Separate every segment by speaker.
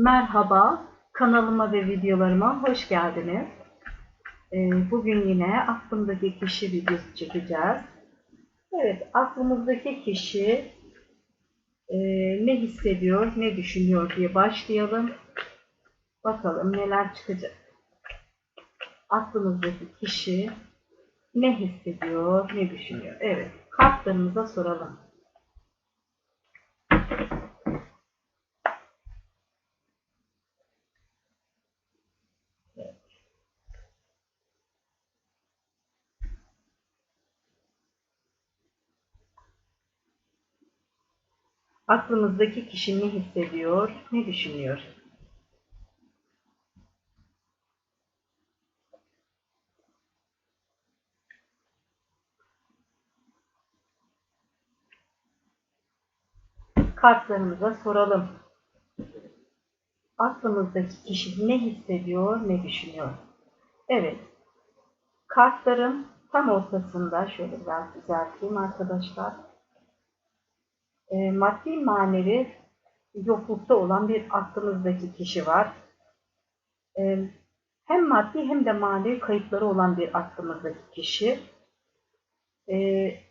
Speaker 1: Merhaba, kanalıma ve videolarıma hoş geldiniz. Ee, Bugün yine aklımdaki kişi videosu çekeceğiz. Evet, aklımızdaki kişi e, ne hissediyor, ne düşünüyor diye başlayalım. Bakalım neler çıkacak. Aklımızdaki kişi ne hissediyor, ne düşünüyor? Evet, kartlarımıza soralım. Aklımızdaki kişi ne hissediyor, ne düşünüyor? Kartlarımıza soralım. Aklımızdaki kişi ne hissediyor, ne düşünüyor? Evet. Kartların tam ortasında şöyle biraz düzelteyim arkadaşlar. E, maddi manevi yoklukta olan bir aklımızdaki kişi var. E, hem maddi hem de manevi kayıpları olan bir aklımızdaki kişi. E,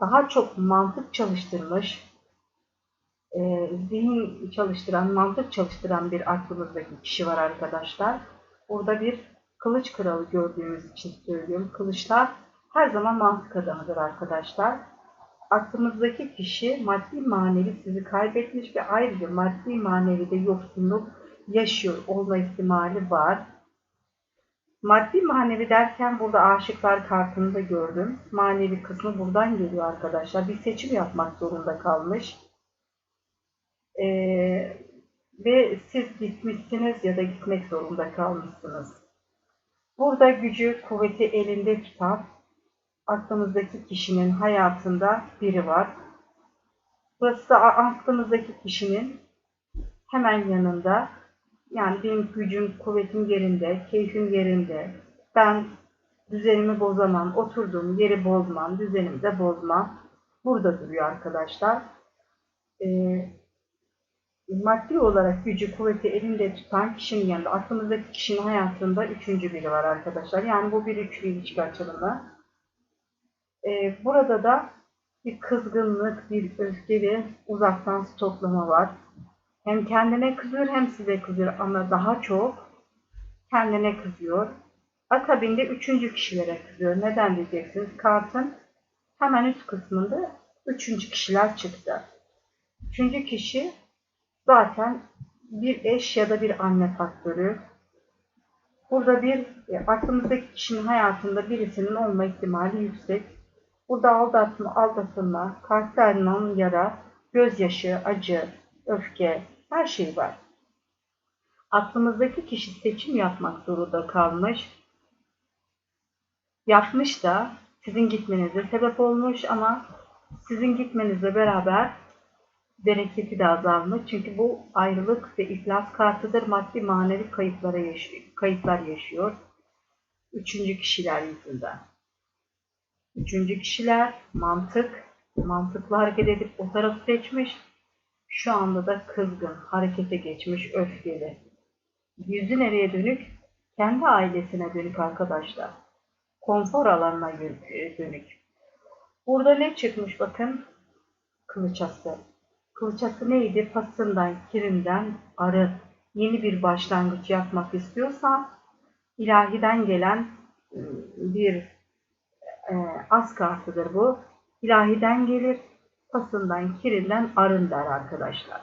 Speaker 1: daha çok mantık çalıştırmış, e, zihin çalıştıran, mantık çalıştıran bir aklımızdaki kişi var arkadaşlar. Burada bir kılıç kralı gördüğümüz için söylüyorum. Kılıçlar her zaman mantık adamıdır arkadaşlar. Aklımızdaki kişi maddi manevi sizi kaybetmiş ve ayrıca maddi manevi de yoksunluk yaşıyor olma ihtimali var. Maddi manevi derken burada aşıklar kartını da gördüm. Manevi kısmı buradan geliyor arkadaşlar. Bir seçim yapmak zorunda kalmış. Ee, ve siz gitmişsiniz ya da gitmek zorunda kalmışsınız. Burada gücü, kuvveti elinde tutan aklımızdaki kişinin hayatında biri var. Burası da aklımızdaki kişinin hemen yanında. Yani benim gücüm, kuvvetim yerinde, keyfim yerinde. Ben düzenimi bozamam, oturduğum yeri bozmam, düzenimi de bozmam. Burada duruyor arkadaşlar. Ee, maddi olarak gücü, kuvveti elinde tutan kişinin yanında, aklımızdaki kişinin hayatında üçüncü biri var arkadaşlar. Yani bu bir üçlü ilişki açılımı. Ee, burada da bir kızgınlık, bir öfke ve uzaktan stoklama var. Hem kendine kızıyor hem size kızıyor ama daha çok kendine kızıyor. Akabinde üçüncü kişilere kızıyor. Neden diyeceksiniz? Kartın hemen üst kısmında üçüncü kişiler çıktı. Üçüncü kişi zaten bir eş ya da bir anne faktörü. Burada bir e, aklımızdaki kişinin hayatında birisinin olma ihtimali yüksek. Burada aldatma, aldatılma, kalplerden yara, gözyaşı, acı, öfke, her şey var. Aklımızdaki kişi seçim yapmak zorunda kalmış. Yapmış da sizin gitmenize sebep olmuş ama sizin gitmenizle beraber bereketi de azalmış. Çünkü bu ayrılık ve iflas kartıdır. Maddi manevi kayıplara yaşıyor, kayıplar yaşıyor. Üçüncü kişiler yüzünden. Üçüncü kişiler mantık, mantıklı hareket edip o tarafı seçmiş. Şu anda da kızgın, harekete geçmiş, öfkeli. Yüzü nereye dönük? Kendi ailesine dönük arkadaşlar. Konfor alanına dönük. Burada ne çıkmış bakın? Kılıçası. Kılıçası neydi? Pasından, kirinden arı. Yeni bir başlangıç yapmak istiyorsan ilahiden gelen bir e, az kartıdır bu. İlahiden gelir, pasından, kirinden arın der arkadaşlar.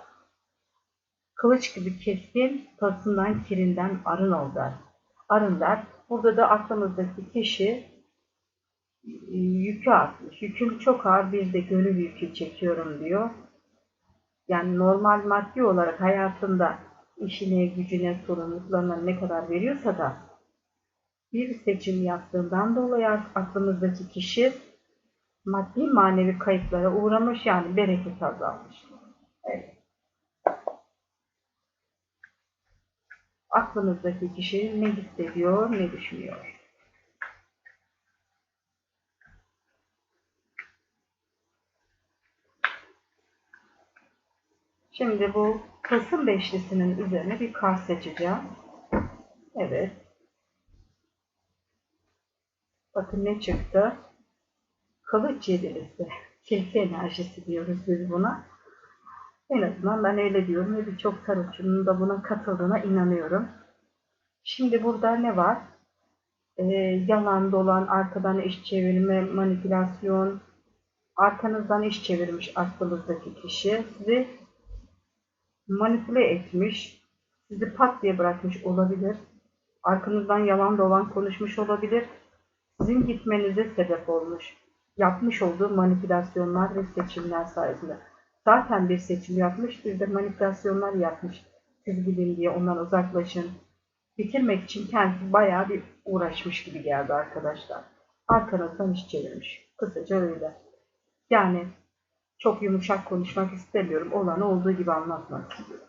Speaker 1: Kılıç gibi keskin, pasından, kirinden arın ol der. Arın der. Burada da aklımızdaki kişi e, yükü atmış. Yüküm çok ağır, bir de gönül yükü çekiyorum diyor. Yani normal maddi olarak hayatında işine, gücüne, sorumluluklarına ne kadar veriyorsa da bir seçim yaptığından dolayı aklımızdaki kişi maddi manevi kayıplara uğramış yani bereket azalmış. Evet. Aklınızdaki kişi ne hissediyor, ne düşünüyor? Şimdi bu Tılsım beşlisinin üzerine bir kart seçeceğim. Evet. Bakın ne çıktı? Kılıç yedilisi. Keyfi enerjisi diyoruz biz buna. En azından ben öyle diyorum ve birçok tarotçunun da buna katıldığına inanıyorum. Şimdi burada ne var? Ee, yalan dolan, arkadan iş çevirme, manipülasyon, arkanızdan iş çevirmiş aklınızdaki kişi sizi manipüle etmiş, sizi pat diye bırakmış olabilir. Arkanızdan yalan dolan konuşmuş olabilir. Sizin gitmenize sebep olmuş. Yapmış olduğu manipülasyonlar ve seçimler sayesinde. Zaten bir seçim yapmış, bir de manipülasyonlar yapmış. Siz gidin diye ondan uzaklaşın. Bitirmek için kendisi bayağı bir uğraşmış gibi geldi arkadaşlar. Arkanızdan iş çevirmiş. Kısaca öyle. Yani çok yumuşak konuşmak istemiyorum. Olanı olduğu gibi anlatmak istiyorum.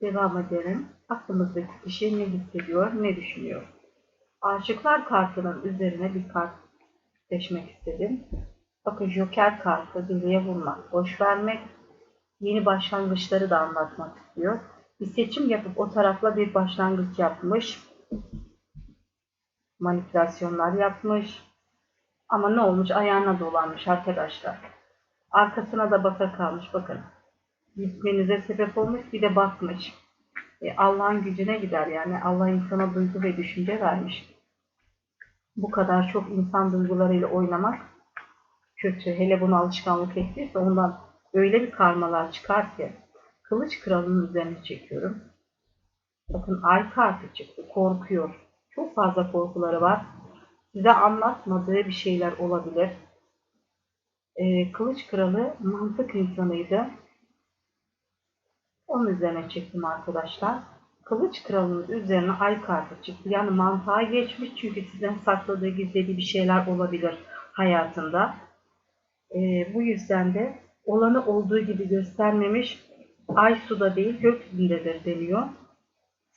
Speaker 1: Devam edelim. Aklımızdaki kişi ne hissediyor, ne düşünüyor? Aşıklar kartının üzerine bir kart seçmek istedim. Bakın Joker kartı birliğe vurmak, boş vermek, yeni başlangıçları da anlatmak istiyor. Bir seçim yapıp o tarafla bir başlangıç yapmış. Manipülasyonlar yapmış. Ama ne olmuş? Ayağına dolanmış arkadaşlar. Arkasına da baka kalmış. Bakın. Gitmenize sebep olmuş. Bir de bakmış. E, Allah'ın gücüne gider yani. Allah insana duygu ve düşünce vermiş. Bu kadar çok insan duygularıyla oynamak kötü. Hele bunu alışkanlık ettiyse ondan öyle bir karmalar çıkar ki. Kılıç kralının üzerine çekiyorum. Bakın ay kartı çıktı. Korkuyor. Çok fazla korkuları var size anlatmadığı bir şeyler olabilir. Ee, Kılıç Kralı mantık insanıydı. Onun üzerine çektim arkadaşlar. Kılıç Kralı'nın üzerine ay kartı çıktı. Yani mantığa geçmiş çünkü sizden sakladığı gizlediği bir şeyler olabilir hayatında. Ee, bu yüzden de olanı olduğu gibi göstermemiş. Ay suda değil gökyüzündedir deniyor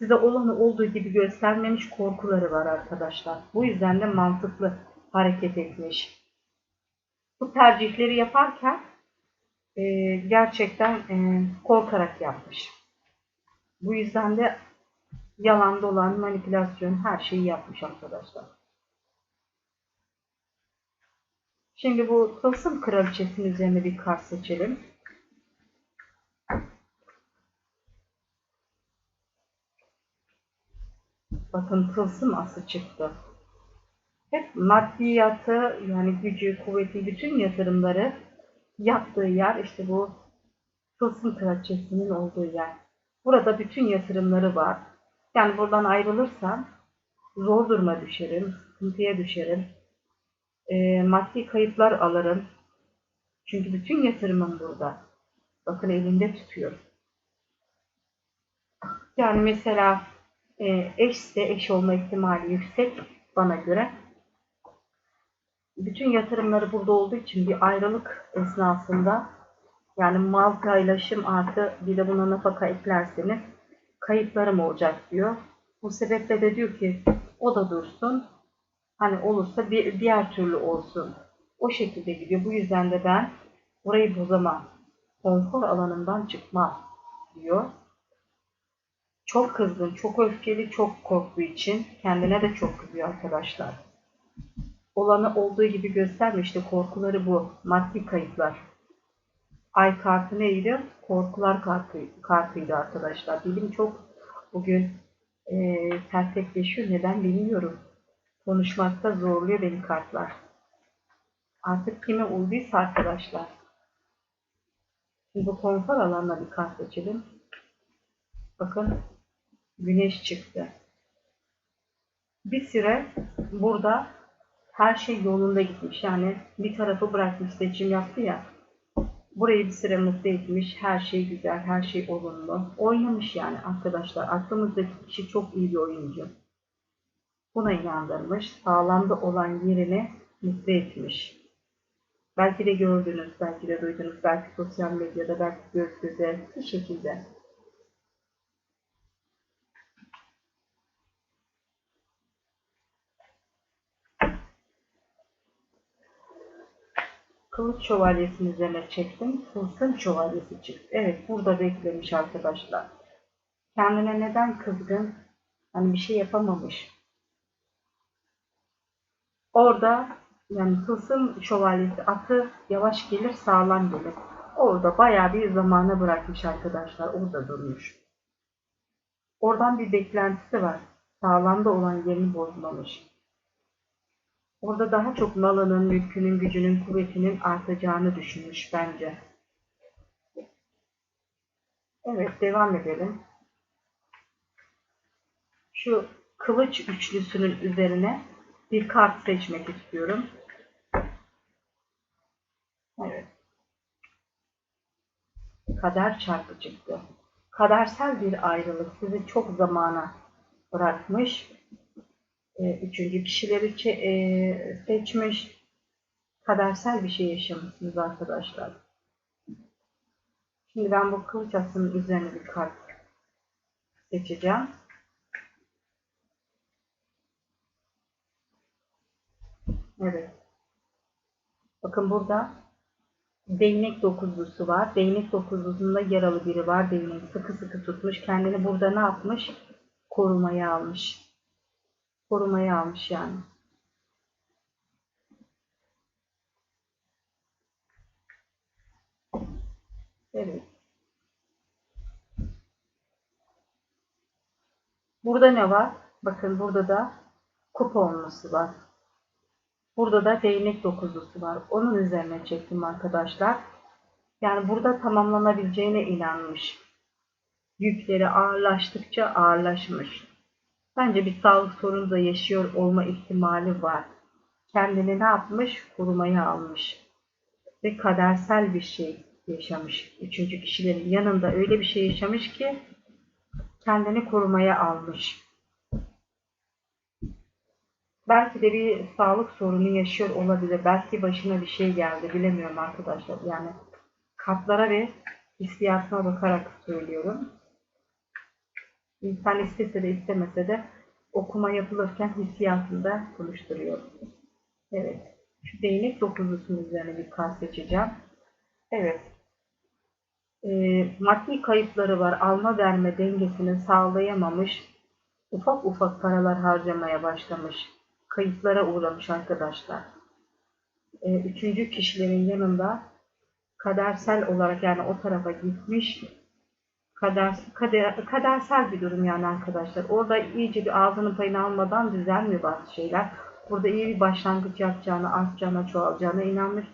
Speaker 1: size olanı olduğu gibi göstermemiş korkuları var arkadaşlar. Bu yüzden de mantıklı hareket etmiş. Bu tercihleri yaparken e, gerçekten e, korkarak yapmış. Bu yüzden de yalan dolan, manipülasyon her şeyi yapmış arkadaşlar. Şimdi bu tılsım kraliçesinin üzerine bir kart seçelim. Bakın tılsım ası çıktı. Hep maddiyatı yani gücü, kuvveti, bütün yatırımları yaptığı yer işte bu tılsım kraliçesinin olduğu yer. Burada bütün yatırımları var. Yani buradan ayrılırsam zor duruma düşerim, sıkıntıya düşerim. E, maddi kayıplar alırım. Çünkü bütün yatırımım burada. Bakın elinde tutuyor. Yani mesela e, eşse eş olma ihtimali yüksek bana göre. Bütün yatırımları burada olduğu için bir ayrılık esnasında yani mal paylaşım artı bir de buna nafaka eklerseniz kayıplarım olacak diyor. Bu sebeple de diyor ki o da dursun. Hani olursa bir diğer türlü olsun. O şekilde gidiyor. Bu yüzden de ben orayı bozamam. Konfor alanından çıkmam diyor. Çok kızgın, çok öfkeli, çok korktuğu için kendine de çok kızıyor arkadaşlar. Olanı olduğu gibi göstermişti. Korkuları bu. Maddi kayıplar. Ay kartı neydi? Korkular kartı, kartıydı arkadaşlar. Bilim çok bugün e, sertekleşiyor. Neden bilmiyorum. Konuşmakta zorluyor beni kartlar. Artık kime uyduysa arkadaşlar. Şimdi bu konfor alanına bir kart seçelim. Bakın güneş çıktı. Bir süre burada her şey yolunda gitmiş. Yani bir tarafı bırakmış seçim yaptı ya. Burayı bir süre mutlu etmiş. Her şey güzel, her şey olumlu. Oynamış yani arkadaşlar. Aklımızdaki kişi çok iyi bir oyuncu. Buna inandırmış. Sağlamda olan yerini mutlu etmiş. Belki de gördünüz, belki de duydunuz, belki sosyal medyada, belki göz göze bir şekilde. Kılıç şövalyesinin üzerine çektim. Tılsım şövalyesi çıktı. Evet burada beklemiş arkadaşlar. Kendine neden kızgın? Hani bir şey yapamamış. Orada yani tılsım şövalyesi atı yavaş gelir sağlam gelir. Orada bayağı bir zamana bırakmış arkadaşlar. Orada durmuş. Oradan bir beklentisi var. Sağlamda olan yerini bozmamış. Orada daha çok malının, mülkünün, gücünün, kuvvetinin artacağını düşünmüş bence. Evet, devam edelim. Şu kılıç üçlüsünün üzerine bir kart seçmek istiyorum. Evet. Kader çarpı çıktı. Kadersel bir ayrılık sizi çok zamana bırakmış. Ee, üçüncü kişileri e, seçmiş. Kadersel bir şey yaşamışsınız arkadaşlar. Şimdi ben bu kılıç üzerine bir kart seçeceğim. Evet. Bakın burada değnek dokuzlusu var. Değnek dokuzlusunda yaralı biri var. Değneği sıkı sıkı tutmuş. Kendini burada ne yapmış? Korumaya almış. Korumaya almış yani. Evet. Burada ne var? Bakın burada da kupa olması var. Burada da değnek dokuzlusu var. Onun üzerine çektim arkadaşlar. Yani burada tamamlanabileceğine inanmış. Yükleri ağırlaştıkça ağırlaşmış. Bence bir sağlık sorunu da yaşıyor olma ihtimali var. Kendini ne yapmış? Korumaya almış. Ve kadersel bir şey yaşamış. Üçüncü kişilerin yanında öyle bir şey yaşamış ki kendini korumaya almış. Belki de bir sağlık sorunu yaşıyor olabilir. Belki başına bir şey geldi. Bilemiyorum arkadaşlar. Yani kartlara ve hissiyatına bakarak söylüyorum. İnsan istese de istemese de okuma yapılırken hissiyatında konuşturuyor. Evet. Şu değnek dokuzlusunun üzerine bir kart seçeceğim. Evet. E, maddi kayıpları var. Alma verme dengesini sağlayamamış. Ufak ufak paralar harcamaya başlamış. Kayıplara uğramış arkadaşlar. E, üçüncü kişilerin yanında kadersel olarak yani o tarafa gitmiş kader, kader, kadersel bir durum yani arkadaşlar. Orada iyice bir ağzının payını almadan düzelmiyor bazı şeyler. Burada iyi bir başlangıç yapacağına, artacağına, çoğalacağına inanmış.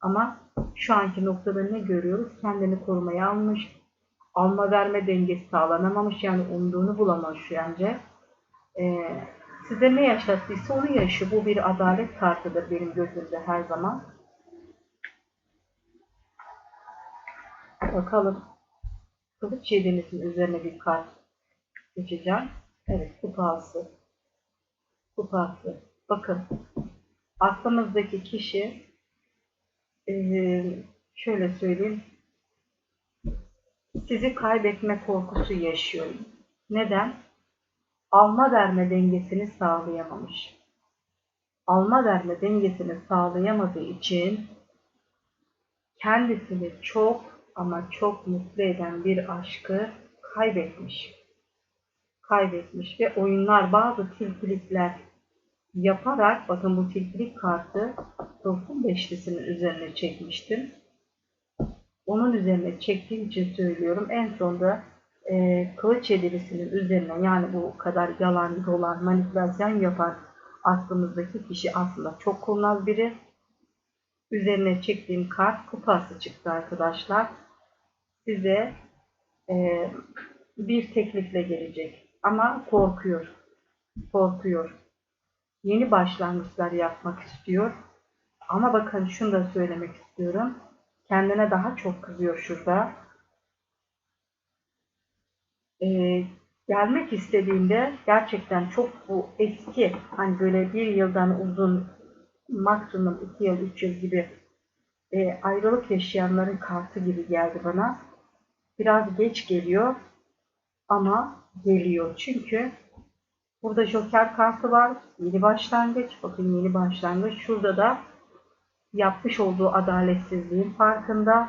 Speaker 1: Ama şu anki noktada ne görüyoruz? Kendini korumaya almış. Alma verme dengesi sağlanamamış. Yani umduğunu bulamamış bence. Ee, size ne yaşattıysa onu yaşıyor. Bu bir adalet kartıdır benim gözümde her zaman. Bakalım. Kılıç yedinizin üzerine bir kart seçeceğim. Evet, kupası. Kupası. Bakın, aklımızdaki kişi şöyle söyleyeyim, sizi kaybetme korkusu yaşıyor. Neden? Alma verme dengesini sağlayamamış. Alma verme dengesini sağlayamadığı için kendisini çok ama çok mutlu eden bir aşkı kaybetmiş. Kaybetmiş ve oyunlar bazı tilkilikler yaparak bakın bu tilkilik kartı Tılsım beşlisinin üzerine çekmiştim. Onun üzerine çektiğim için söylüyorum. En sonunda e, kılıç yedilisinin üzerine yani bu kadar yalan, dolan, manipülasyon yapan aklımızdaki kişi aslında çok kurnaz biri. Üzerine çektiğim kart kupası çıktı arkadaşlar size e, bir teklifle gelecek. Ama korkuyor. Korkuyor. Yeni başlangıçlar yapmak istiyor. Ama bakın şunu da söylemek istiyorum. Kendine daha çok kızıyor şurada. Ee, gelmek istediğinde gerçekten çok bu eski hani böyle bir yıldan uzun maksimum iki yıl, üç yıl gibi e, ayrılık yaşayanların kartı gibi geldi bana. Biraz geç geliyor ama geliyor. Çünkü burada Joker kartı var. Yeni başlangıç. Bakın yeni başlangıç. Şurada da Yapmış olduğu adaletsizliğin farkında.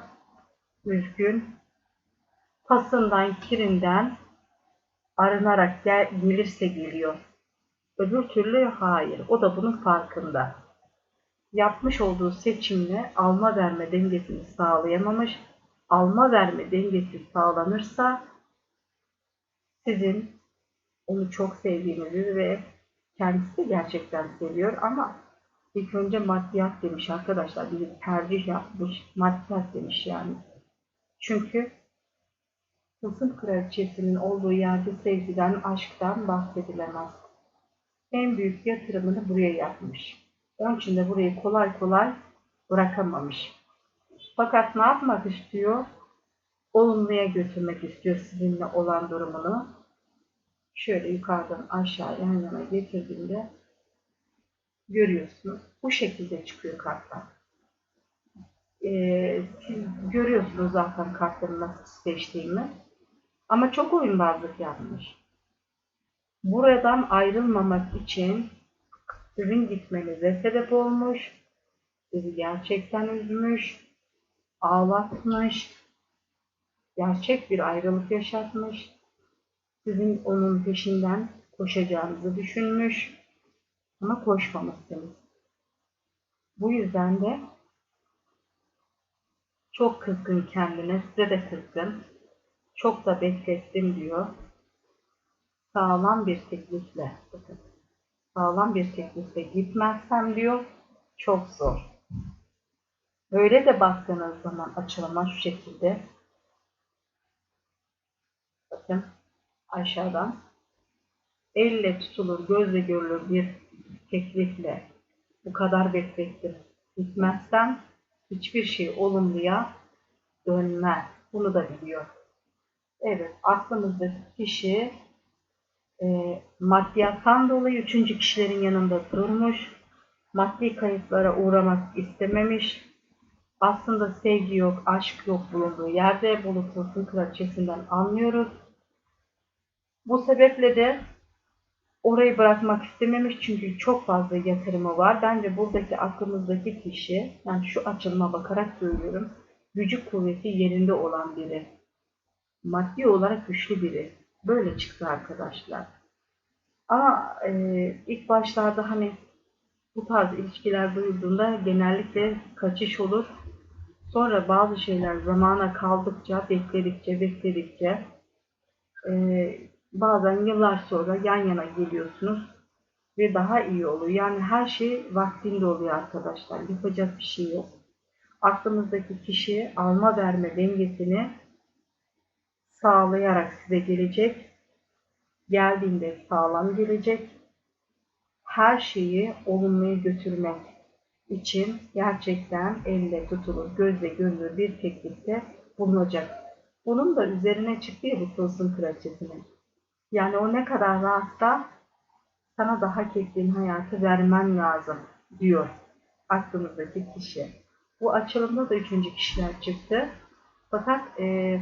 Speaker 1: Üzgün. Pasından, kirinden arınarak gel, gelirse geliyor. Öbür türlü hayır. O da bunun farkında. Yapmış olduğu seçimle alma verme dengesini sağlayamamış. Alma verme dengesi sağlanırsa sizin onu çok sevdiğinizi ve kendisi de gerçekten seviyor ama ilk önce maddiyat demiş arkadaşlar. Bir tercih yapmış. Maddiyat demiş yani. Çünkü Tılsım kraliçesinin olduğu yerde sevgiden, aşktan bahsedilemez. En büyük yatırımını buraya yapmış. Onun için de burayı kolay kolay bırakamamış. Fakat ne yapmak istiyor? Olumluya götürmek istiyor sizinle olan durumunu. Şöyle yukarıdan aşağı yan yana getirdiğinde görüyorsunuz. Bu şekilde çıkıyor kartlar. Ee, siz görüyorsunuz zaten kartları nasıl seçtiğimi. Ama çok oyunbazlık yapmış. Buradan ayrılmamak için sizin gitmenize sebep olmuş. Sizi gerçekten üzmüş. Ağlatmış. Gerçek bir ayrılık yaşatmış. Sizin onun peşinden koşacağınızı düşünmüş. Ama koşmamışsınız. Bu yüzden de çok kızgın kendine, size de kızgın. Çok da beklettim diyor. Sağlam bir teklifle, bakın, sağlam bir teklifle gitmezsem diyor, çok zor. Böyle de baktığınız zaman açılıma şu şekilde. Bakın aşağıdan elle tutulur, gözle görülür bir teklifle bu kadar beklettim. Gitmezsem hiçbir şey olumluya dönmez. Bunu da biliyor. Evet, aklımızdaki kişi e, maddiyattan dolayı üçüncü kişilerin yanında durmuş. Maddi kayıplara uğramak istememiş. Aslında sevgi yok, aşk yok bulunduğu yerde bulutlusun kraliçesinden anlıyoruz. Bu sebeple de orayı bırakmak istememiş çünkü çok fazla yatırımı var. Bence buradaki aklımızdaki kişi, yani şu açılıma bakarak söylüyorum, gücü kuvveti yerinde olan biri. Maddi olarak güçlü biri. Böyle çıktı arkadaşlar. Ama e, ilk başlarda hani bu tarz ilişkiler duyulduğunda genellikle kaçış olur. Sonra bazı şeyler zamana kaldıkça, bekledikçe, bekledikçe e, bazen yıllar sonra yan yana geliyorsunuz ve daha iyi oluyor. Yani her şey vaktinde oluyor arkadaşlar. Yapacak bir şey yok. Aklımızdaki kişi alma verme dengesini sağlayarak size gelecek. Geldiğinde sağlam gelecek. Her şeyi olumluya götürmek için gerçekten elle tutulur, gözle görülür bir teklifte bulunacak. Bunun da üzerine çıktı ya bu tılsım kraliçesinin. Yani o ne kadar rahatsa sana da hak ettiğin hayatı vermen lazım diyor aklımızdaki kişi. Bu açılımda da üçüncü kişiler çıktı. Fakat e,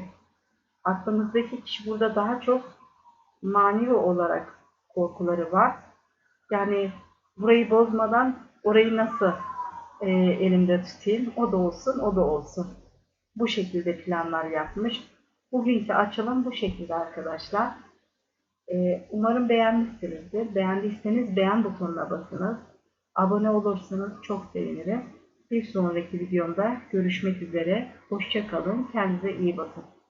Speaker 1: aklımızdaki kişi burada daha çok manevi olarak korkuları var. Yani burayı bozmadan orayı nasıl e, elimde tutayım, o da olsun, o da olsun. Bu şekilde planlar yapmış. Bugünkü açılım bu şekilde arkadaşlar. E, umarım beğenmişsinizdir. Beğendiyseniz beğen butonuna basınız. Abone olursanız çok sevinirim. Bir sonraki videomda görüşmek üzere. Hoşçakalın. Kendinize iyi bakın.